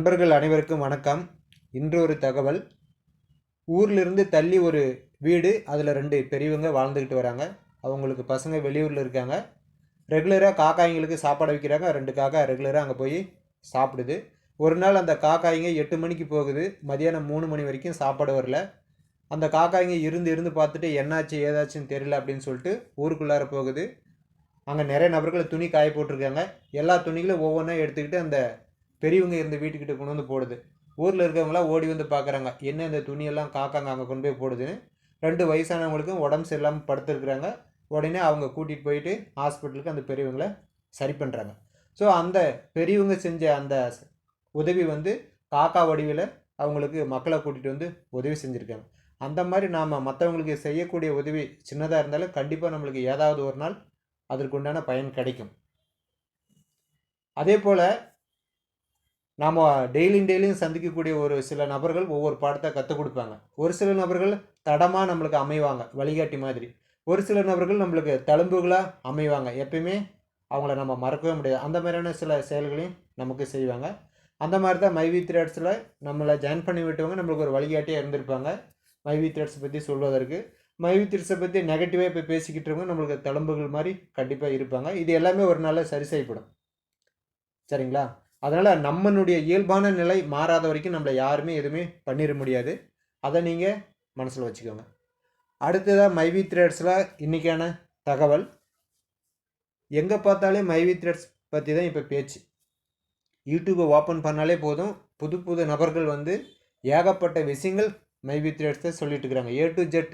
நண்பர்கள் அனைவருக்கும் வணக்கம். இன்று ஒரு தகவல். ஊர்லேருந்து தள்ளி ஒரு வீடு அதில் ரெண்டு பெரியவங்க வாழ்ந்துக்கிட்டு வராங்க. அவங்களுக்கு பசங்க வெளியூரில் இருக்காங்க. ரெகுலராக காக்காய்ங்களுக்கு சாப்பாடு வைக்கிறாங்க. ரெண்டு காக்கா ரெகுலராக அங்கே போய் சாப்பிடுது. ஒரு நாள் அந்த காக்காய்ங்க எட்டு மணிக்கு போகுது. மதியானம் மூணு மணி வரைக்கும் சாப்பாடு வரல. அந்த காக்காய்ங்க இருந்து இருந்து பார்த்துட்டு என்னாச்சு ஏதாச்சுன்னு தெரியல அப்படின்னு சொல்லிட்டு ஊருக்குள்ளார போகுது. அங்கே நிறைய நபர்கள் துணி காய போட்டிருக்காங்க. எல்லா துணிகளும் ஒவ்வொன்றா எடுத்துக்கிட்டு அந்த பெரியவங்க இருந்த வீட்டுக்கிட்ட கொண்டு வந்து போடுது. ஊரில் இருக்கிறவங்களாம் ஓடி வந்து பார்க்குறாங்க என்ன இந்த துணியெல்லாம் காக்காங்க அங்கே கொண்டு போய் போடுதுன்னு. ரெண்டு வயசானவங்களுக்கும் உடம்பு சரியில்லாமல் படுத்துருக்குறாங்க. உடனே அவங்க கூட்டிகிட்டு போயிட்டு ஹாஸ்பிட்டலுக்கு அந்த பெரியவங்களை சரி பண்ணுறாங்க ஸோ அந்த பெரியவங்க செஞ்ச அந்த உதவி வந்து காக்கா வடிவில் அவங்களுக்கு மக்களை கூட்டிகிட்டு வந்து உதவி செஞ்சுருக்காங்க. அந்த மாதிரி நாம் மற்றவங்களுக்கு செய்யக்கூடிய உதவி சின்னதாக இருந்தாலும் கண்டிப்பாக நம்மளுக்கு ஏதாவது ஒரு நாள் அதற்குண்டான பயன் கிடைக்கும். அதே போல் நாம் டெய்லியும் டெய்லியும் சந்திக்கக்கூடிய ஒரு சில நபர்கள் ஒவ்வொரு பாடத்தை கற்றுக் கொடுப்பாங்க. ஒரு சில நபர்கள் தடமாக நம்மளுக்கு அமைவாங்க வழிகாட்டி மாதிரி. ஒரு சில நபர்கள் நம்மளுக்கு தழும்புகளாக அமைவாங்க. எப்பயுமே அவங்கள நம்ம மறக்கவே முடியாது. அந்த மாதிரியான சில செயல்களையும் நமக்கு செய்வாங்க. அந்த மாதிரி தான் மைவி த்ரெட்ஸில் நம்மளை ஜாயின் பண்ணி விட்டவங்க நம்மளுக்கு ஒரு வழிகாட்டியாக இருந்திருப்பாங்க. மைவி த்ரெட்ஸ் பற்றி சொல்வதற்கு. மைவி த்ரெட்ஸை பற்றி நெகட்டிவாக இப்போ பேசிக்கிட்டு இருக்கவங்க நம்மளுக்கு தழும்புகள் மாதிரி கண்டிப்பாக இருப்பாங்க. இது எல்லாமே ஒரு நாளில் சரி செய்யப்படும். சரிங்களா? அதனால் நம்மளுடைய இயல்பான நிலை மாறாத வரைக்கும் நம்மளை யாருமே எதுவுமே பண்ணிட முடியாது. அதை நீங்கள் மனசில் வச்சுக்கோங்க. அடுத்ததாக மைவி த்ரெட்ஸில் இன்றைக்கான தகவல். எங்கே பார்த்தாலே மைவி த்ரெட்ஸ் பற்றி தான் இப்போ பேச்சு. யூடியூப்பை ஓப்பன் பண்ணாலே போதும். புது புது நபர்கள் வந்து ஏகப்பட்ட விஷயங்கள் மைவி த்ரெட்ஸை சொல்லிட்டு இருக்கிறாங்க ஏ டு ஜெட்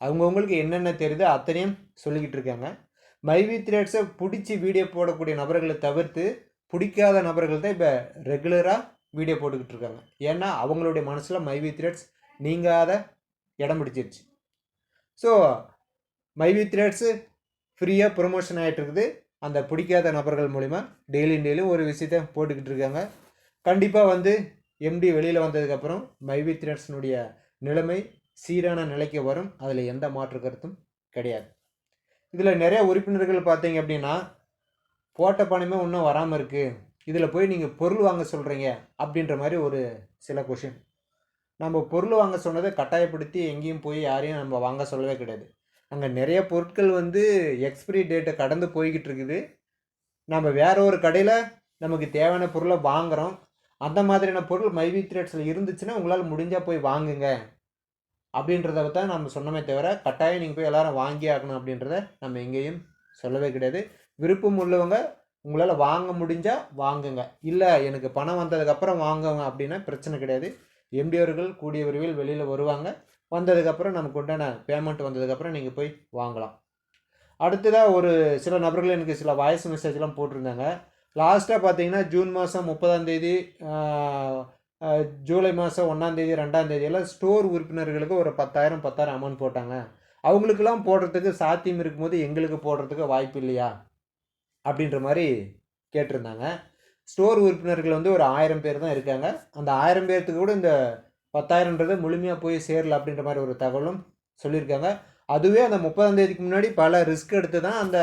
அவங்கவுங்களுக்கு என்னென்ன தெரியுதோ அத்தனையும் சொல்லிக்கிட்டு இருக்காங்க. மைவி த்ரெட்ஸை பிடிச்சி வீடியோ போடக்கூடிய நபர்களை தவிர்த்து பிடிக்காத நபர்கள் தான் இப்போ ரெகுலராக வீடியோ போட்டுக்கிட்டு இருக்காங்க. ஏன்னா அவங்களுடைய மனசில் மைவி த்ரெட்ஸ் நீங்காத இடம் பிடிச்சிருச்சு. ஸோ மைவி த்ரெட்ஸு ஃப்ரீயாக ப்ரொமோஷன் ஆகிட்டு இருக்குது. அந்த பிடிக்காத நபர்கள் மூலிமா டெய்லியும் டெய்லியும் ஒரு விஷயத்த போட்டுக்கிட்டு இருக்காங்க. கண்டிப்பாக வந்து எம்டி வெளியில் வந்ததுக்கப்புறம் மைவி த்ரெட்ஸினுடைய நிலைமை சீரான நிலைக்கு வரும். அதில் எந்த மாற்று கருத்தும் கிடையாது. இதில் நிறைய உறுப்பினர்கள் பார்த்தீங்க அப்படின்னா போட்ட பணமே இன்னும் வராமல் இருக்குது இதில் போய் நீங்கள் பொருள் வாங்க சொல்கிறீங்க அப்படின்ற மாதிரி ஒரு சில கொஷின் நம்ம பொருள் வாங்க சொன்னதை கட்டாயப்படுத்தி எங்கேயும் போய் யாரையும் நம்ம வாங்க சொல்லவே கிடையாது. அங்கே நிறைய பொருட்கள் வந்து எக்ஸ்பிரி டேட்டை கடந்து போய்கிட்டு இருக்குது. நம்ம வேற ஒரு கடையில் நமக்கு தேவையான பொருளை வாங்குகிறோம் அந்த மாதிரியான பொருள் மைவி த்ரேட்ஸில் இருந்துச்சுன்னா உங்களால் முடிஞ்சால் போய் வாங்குங்க. அப்படின்றத தான் நம்ம சொன்னமே தவிர கட்டாயம் நீங்கள் போய் எல்லோரும் வாங்கி ஆகணும் அப்படின்றத நம்ம எங்கேயும் சொல்லவே கிடையாது. விருப்பம் உள்ளவங்க உங்களால் வாங்க முடிஞ்சால் வாங்குங்க. இல்லை எனக்கு பணம் வந்ததுக்கப்புறம் வாங்குங்க அப்படின்னா பிரச்சனை கிடையாது. எம்டி அவர்கள் கூடிய விரைவில் வெளியில் வருவாங்க. வந்ததுக்கப்புறம் நமக்கு உண்டான பேமெண்ட் வந்ததுக்கப்புறம் நீங்கள் போய் வாங்கலாம். அடுத்ததாக ஒரு சில நபர்கள் எனக்கு சில வாய்ஸ் மெசேஜ்லாம் போட்டிருந்தாங்க. லாஸ்ட்டாக பார்த்தீங்கன்னா ஜூன் மாதம் முப்பதாம் தேதி ஜூலை மாதம் ஒன்றாந்தேதி ரெண்டாந்தேதியெல்லாம் ஸ்டோர் உறுப்பினர்களுக்கு ஒரு பத்தாயிரம் பத்தாயிரம் அமௌண்ட் போட்டாங்க. அவங்களுக்கெல்லாம் போடுறதுக்கு சாத்தியம் இருக்கும்போது எங்களுக்கு போடுறதுக்கு வாய்ப்பு இல்லையா? அப்படின்ற மாதிரி கேட்டிருந்தாங்க. ஸ்டோர் உறுப்பினர்கள் வந்து ஒரு ஆயிரம் பேர் தான் இருக்காங்க. அந்த ஆயிரம் பேர்த்துக்கு கூட இந்த பத்தாயிரன்றது முழுமையாக போய் சேரல அப்படின்ற மாதிரி ஒரு தகவலும் சொல்லியிருக்காங்க. அதுவே அந்த முப்பதாம் தேதிக்கு முன்னாடி பல ரிஸ்க் எடுத்து தான் அந்த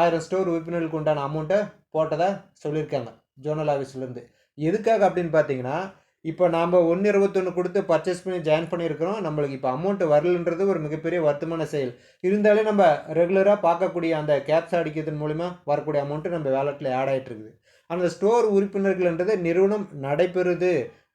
ஆயிரம் ஸ்டோர் உறுப்பினர்களுக்கு உண்டான அமௌண்ட்டை போட்டதாக சொல்லியிருக்காங்க ஜோனல் ஆஃபீஸ்லேருந்து. எதுக்காக அப்படின்னு பார்த்தீங்கன்னா இப்போ நாம் ஒன்று இருபத்தொன்று கொடுத்து பர்ச்சேஸ் பண்ணி ஜாயின் பண்ணியிருக்கிறோம். நம்மளுக்கு இப்போ அமௌண்ட் வரலன்றது ஒரு மிகப்பெரிய வருத்தமான செயல். இருந்தாலே நம்ம ரெகுலராக பார்க்கக்கூடிய அந்த கேப்ஸ் அடிக்கிறதன் மூலிமா வரக்கூடிய அமௌண்ட்டு நம்ம வேலெட்டில் ஆட் ஆகிட்டு இருக்குது அந்த ஸ்டோர் உறுப்பினர்கள்ன்றது நிறுவனம் நடைபெறுது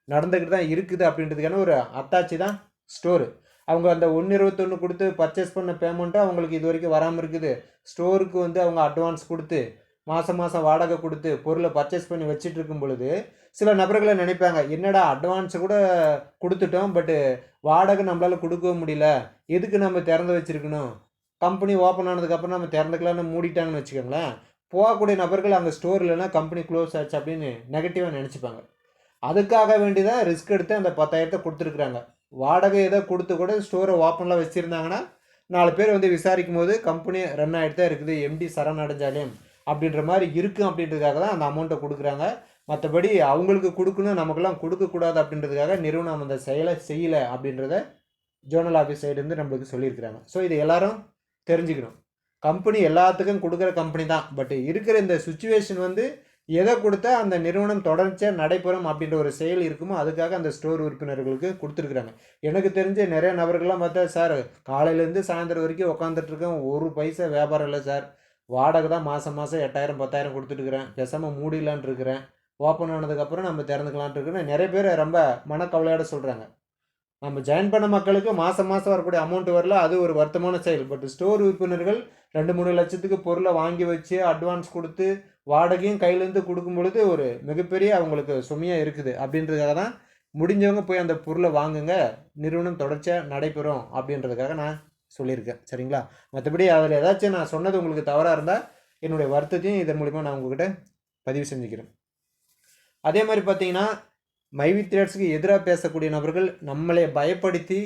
நடந்துக்கிட்டு தான் இருக்குது அப்படின்றதுக்கான ஒரு அத்தாட்சி தான் ஸ்டோரு அவங்க அந்த ஒன்று இருபத்தொன்று கொடுத்து பர்ச்சேஸ் பண்ண பேமெண்ட்டு அவங்களுக்கு இது வரைக்கும் வராமல் இருக்குது. ஸ்டோருக்கு வந்து அவங்க அட்வான்ஸ் கொடுத்து மாதம் மாதம் வாடகை கொடுத்து பொருளை பர்ச்சேஸ் பண்ணி வச்சுட்டு இருக்கும் பொழுது சில நபர்களை நினைப்பாங்க என்னடா அட்வான்ஸ் கூட கொடுத்துட்டோம் பட்டு வாடகை நம்மளால் கொடுக்கவும் முடியல. எதுக்கு நம்ம திறந்து வச்சிருக்கணும்? கம்பெனி ஓப்பன் ஆனதுக்கப்புறம் நம்ம திறந்துக்கலாம்னு மூடிட்டாங்கன்னு வச்சுக்கோங்களேன். போகக்கூடிய நபர்கள் அங்கே ஸ்டோர் இல்லைன்னா கம்பெனி க்ளோஸ் ஆச்சு அப்படின்னு நெகட்டிவாக நினச்சிப்பாங்க. அதுக்காக வேண்டி தான் ரிஸ்க் எடுத்து அந்த பத்தாயிரத்தை கொடுத்துருக்குறாங்க. வாடகை ஏதோ கொடுத்து கூட ஸ்டோரை ஓப்பனில் வச்சுருந்தாங்கன்னா நாலு பேர் வந்து விசாரிக்கும் போது கம்பெனி ரன் ஆகிட்டு தான் இருக்குது. எம்டி சரண் அடைஞ்சாலையும் அப்படின்ற மாதிரி இருக்கும் அப்படின்றதுக்காக தான் அந்த அமௌண்ட்டை கொடுக்குறாங்க. மற்றபடி அவங்களுக்கு கொடுக்கணும் நமக்கெல்லாம் கொடுக்கக்கூடாது அப்படின்றதுக்காக நிறுவனம் அந்த செயலை செய்யலை அப்படின்றத ஜோனல் ஆஃபீஸ் சைடுலேருந்து நம்மளுக்கு சொல்லியிருக்கிறாங்க. ஸோ இது எல்லாரும் தெரிஞ்சுக்கணும். கம்பெனி எல்லாத்துக்கும் கொடுக்குற கம்பெனி தான். பட் இருக்கிற இந்த சுச்சுவேஷன் வந்து எதை கொடுத்தா அந்த நிறுவனம் தொடர்ச்சியாக நடைபெறும் அப்படின்ற ஒரு செயல் இருக்குமோ அதுக்காக அந்த ஸ்டோர் உறுப்பினர்களுக்கு கொடுத்துருக்குறாங்க. எனக்கு தெரிஞ்ச நிறைய நபர்கள்லாம் பார்த்தா சார் காலையிலேருந்து சாயந்தரம் வரைக்கும் உட்காந்துட்டு இருக்கேன். ஒரு பைசா வியாபாரம் இல்லை சார். வாடகை தான் மாதம் மாதம் எட்டாயிரம் பத்தாயிரம் கொடுத்துட்டுருக்குறேன். பேசாமல் மூடிலான் இருக்கிறேன் ஓப்பன் ஆனதுக்கப்புறம் நம்ம திறந்துக்கலான்ட்டு இருக்கிறேன் நிறைய பேர் ரொம்ப மனக்கவலையோட சொல்கிறாங்க நம்ம ஜாயின் பண்ண மக்களுக்கு மாதம் மாதம் வரக்கூடிய அமௌண்ட் வரல அது ஒரு வருத்தமான செயல். பட் ஸ்டோர் உறுப்பினர்கள் ரெண்டு மூணு லட்சத்துக்கு பொருளை வாங்கி வச்சு அட்வான்ஸ் கொடுத்து வாடகையும் கையிலேருந்து கொடுக்கும் பொழுது ஒரு மிகப்பெரிய அவங்களுக்கு சுமையாக இருக்குது. அப்படின்றதுக்காக தான் முடிஞ்சவங்க போய் அந்த பொருளை வாங்குங்க. நிறுவனம் தொடர்ச்சியாக நடைபெறும் அப்படின்றதுக்காக நான் சொல்லியிருக்கேன். சரிங்களா? மற்றபடி அதில் ஏதாச்சும் நான் சொன்னது உங்களுக்கு தவறாக இருந்தால் என்னுடைய வருத்தத்தையும் இதன் மூலிமா நான் உங்ககிட்ட பதிவு செஞ்சுக்கிறேன். அதே மாதிரி பார்த்தீங்கன்னா மைவி த்ரேட்ஸுக்கு எதிராக பேசக்கூடிய நபர்கள் நம்மளை பயப்படுத்தி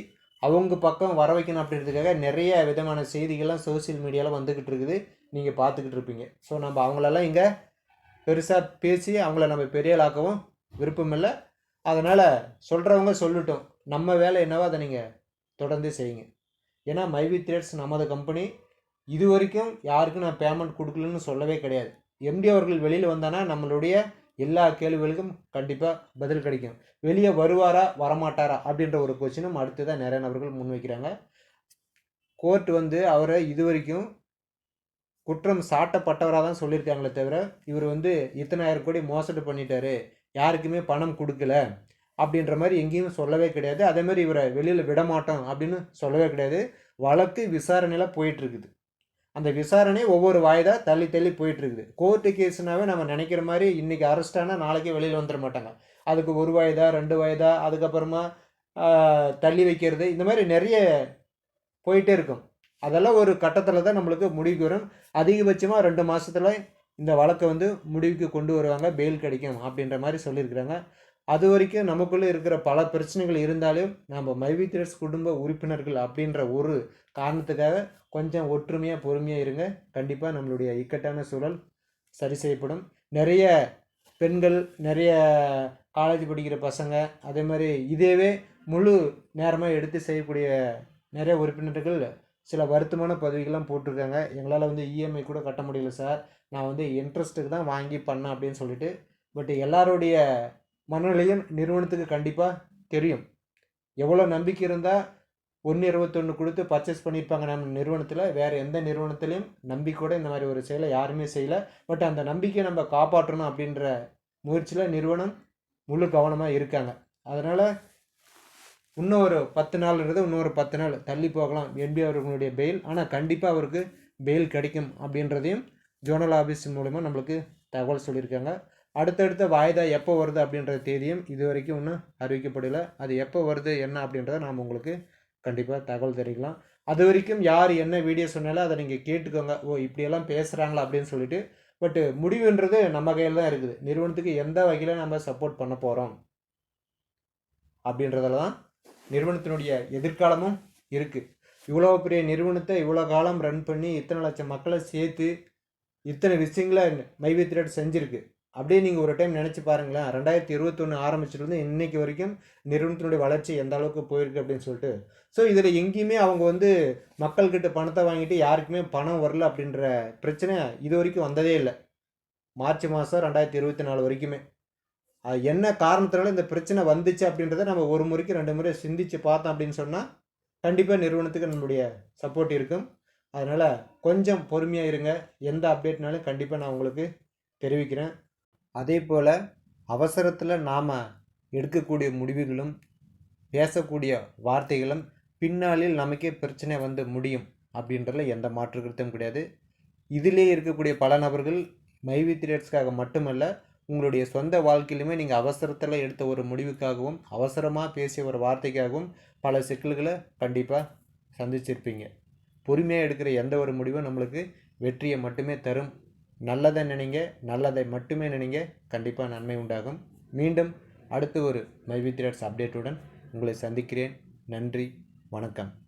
அவங்க பக்கம் வர வைக்கணும் அப்படின்றதுக்காக நிறைய விதமான செய்திகள்லாம் சோஷியல் மீடியாவில் வந்துக்கிட்டு இருக்குது. நீங்கள் பார்த்துக்கிட்டு இருப்பீங்க. ஸோ நம்ம அவங்களெல்லாம் இங்கே பெருசாக பேசி அவங்கள நம்ம பெரிய ஆளாக்கவும் விருப்பம் இல்லை. அதனால் சொல்கிறவங்க சொல்லட்டும். நம்ம வேலை என்னவோ அதை நீங்கள் தொடர்ந்து செய்யுங்க. ஏன்னா மைவி த்ரேட்ஸ் நமது கம்பெனி இது வரைக்கும் யாருக்கும் நான் பேமெண்ட் கொடுக்கலன்னு சொல்லவே கிடையாது. எம்டி அவர்கள் வெளியில் வந்தானா நம்மளுடைய எல்லா கேள்விகளுக்கும் கண்டிப்பாக பதில் கிடைக்கும். வெளியே வருவாரா வரமாட்டாரா அப்படின்ற ஒரு கொஸ்டினும் தான் நிறைய நபர்கள் முன்வைக்கிறாங்க கோர்ட் வந்து அவரை இது வரைக்கும் குற்றம் சாட்டப்பட்டவராக தான் சொல்லியிருக்காங்களே தவிர இவர் வந்து இத்தனாயிரம் கோடி மோசடி பண்ணிட்டாரு. யாருக்குமே பணம் கொடுக்கல. அப்படின்ற மாதிரி எங்கேயும் சொல்லவே கிடையாது. அதே மாதிரி இவரை வெளியில் விட மாட்டோம் அப்படின்னு சொல்லவே கிடையாது. வழக்கு விசாரணையில் போயிட்டுருக்குது. அந்த விசாரணை ஒவ்வொரு வாய்தா தள்ளி தள்ளி போயிட்டுருக்குது. கோர்ட்டு கேஸ்னாவே நம்ம நினைக்கிற மாதிரி இன்றைக்கி அரெஸ்ட் நாளைக்கே வெளியில் வந்துட மாட்டாங்க. அதுக்கு ஒரு வாய்தா ரெண்டு வாய்தா அதுக்கப்புறமா தள்ளி வைக்கிறது இந்த மாதிரி நிறைய போயிட்டே இருக்கும். அதெல்லாம் ஒரு கட்டத்தில் தான் நம்மளுக்கு முடிவுக்கு வரும். அதிகபட்சமாக ரெண்டு மாதத்தில் இந்த வழக்கை வந்து முடிவுக்கு கொண்டு வருவாங்க. பெயில் கிடைக்கும் அப்படின்ற மாதிரி சொல்லியிருக்கிறாங்க. அது வரைக்கும் நமக்குள்ளே இருக்கிற பல பிரச்சனைகள் இருந்தாலும் நம்ம மைவி குடும்ப உறுப்பினர்கள் அப்படின்ற ஒரு காரணத்துக்காக கொஞ்சம் ஒற்றுமையாக பொறுமையாக இருங்க. கண்டிப்பாக நம்மளுடைய இக்கட்டான சூழல் சரி செய்யப்படும். நிறைய பெண்கள் நிறைய காலேஜ் படிக்கிற பசங்க அதே மாதிரி இதேவே முழு நேரமாக எடுத்து செய்யக்கூடிய நிறைய உறுப்பினர்கள் சில வருத்தமான பதவிகள்லாம் போட்டிருக்காங்க. எங்களால் வந்து இஎம்ஐ கூட கட்ட முடியல சார் நான் வந்து இன்ட்ரெஸ்ட்டுக்கு தான் வாங்கி பண்ணேன் அப்படின்னு சொல்லிட்டு பட் எல்லாருடைய மனநிலையும் நிறுவனத்துக்கு கண்டிப்பாக தெரியும். எவ்வளோ நம்பிக்கை இருந்தால் ஒன்று இருபத்தொன்று கொடுத்து பர்ச்சேஸ் பண்ணியிருப்பாங்க நம்ம நிறுவனத்தில். வேறு எந்த நிறுவனத்துலேயும் நம்பிக்கையோட இந்த மாதிரி ஒரு செயலை யாருமே செய்யலை. பட் அந்த நம்பிக்கையை நம்ம காப்பாற்றணும் அப்படின்ற முயற்சியில் நிறுவனம் முழு கவனமாக இருக்காங்க. அதனால் இன்னும் ஒரு பத்து நாள்ன்றது இன்னொரு பத்து நாள் தள்ளி போகலாம். என்பி அவர்களுடைய பெயில் ஆனால் கண்டிப்பாக அவருக்கு பெயில் கிடைக்கும் அப்படின்றதையும் ஜோனல் ஆஃபீஸ் மூலிமா நம்மளுக்கு தகவல் சொல்லியிருக்காங்க. அடுத்தடுத்த வாய்தா எப்போ வருது அப்படின்ற தேதியும் இது வரைக்கும் இன்னும் அறிவிக்கப்படலை. அது எப்போ வருது என்ன அப்படின்றத நாம் உங்களுக்கு கண்டிப்பாக தகவல் தெரிவிக்கலாம். அது வரைக்கும் யார் என்ன வீடியோ சொன்னாலும் அதை நீங்கள் கேட்டுக்கோங்க. ஓ இப்படியெல்லாம் பேசுகிறாங்களா அப்படின்னு சொல்லிட்டு. பட்டு முடிவுன்றது நம்ம கையில் தான் இருக்குது. நிறுவனத்துக்கு எந்த வகையில் நம்ம சப்போர்ட் பண்ண போகிறோம் அப்படின்றதுல தான் நிறுவனத்தினுடைய எதிர்காலமும் இருக்குது இவ்வளோ பெரிய நிறுவனத்தை இவ்வளோ காலம் ரன் பண்ணி இத்தனை லட்சம் மக்களை சேர்த்து இத்தனை விஷயங்களை மைவி த்ரெட் செஞ்சுருக்கு. அப்படியே நீங்கள் ஒரு டைம் நினச்சி பாருங்களேன். ரெண்டாயிரத்தி இருபத்தொன்று ஆரம்பிச்சிருந்து இன்றைக்கி வரைக்கும் நிறுவனத்தினுடைய வளர்ச்சி எந்த அளவுக்கு போயிருக்கு அப்படின்னு சொல்லிட்டு. ஸோ இதில் எங்கேயுமே அவங்க வந்து மக்கள்கிட்ட பணத்தை வாங்கிட்டு யாருக்குமே பணம் வரல அப்படின்ற பிரச்சனை இது வரைக்கும் வந்ததே இல்லை. மார்ச் மாதம் ரெண்டாயிரத்தி இருபத்தி நாலு வரைக்குமே. அது என்ன காரணத்தினால இந்த பிரச்சனை வந்துச்சு அப்படின்றத நம்ம ஒரு முறைக்கு ரெண்டு முறை சிந்தித்து பார்த்தோம் அப்படின்னு சொன்னால் கண்டிப்பாக நிறுவனத்துக்கு நம்மளுடைய சப்போர்ட் இருக்கும். அதனால் கொஞ்சம் பொறுமையாக இருங்க. எந்த அப்டேட்னாலும் கண்டிப்பாக நான் உங்களுக்கு தெரிவிக்கிறேன். அதே போல் அவசரத்தில் நாம் எடுக்கக்கூடிய முடிவுகளும் பேசக்கூடிய வார்த்தைகளும் பின்னாளில் நமக்கே பிரச்சனை வந்து முடியும் அப்படின்றதுல எந்த மாற்று கருத்தும் கிடையாது. இதிலே இருக்கக்கூடிய பல நபர்கள் மைவி த்ரேட்ஸ்க்காக மட்டுமல்ல உங்களுடைய சொந்த வாழ்க்கையிலுமே நீங்கள் அவசரத்தில் எடுத்த ஒரு முடிவுக்காகவும் அவசரமாக பேசிய ஒரு வார்த்தைக்காகவும் பல சிக்கல்களை கண்டிப்பாக சந்திச்சிருப்பீங்க. பொறுமையாக எடுக்கிற எந்த ஒரு முடிவும் நம்மளுக்கு வெற்றியை மட்டுமே தரும் நல்லதை நினைங்க நல்லதை மட்டுமே நினைங்க கண்டிப்பாக நன்மை உண்டாகும். மீண்டும் அடுத்து ஒரு மைவித்ரேட்ஸ் அப்டேட்டுடன் உங்களை சந்திக்கிறேன். நன்றி வணக்கம்.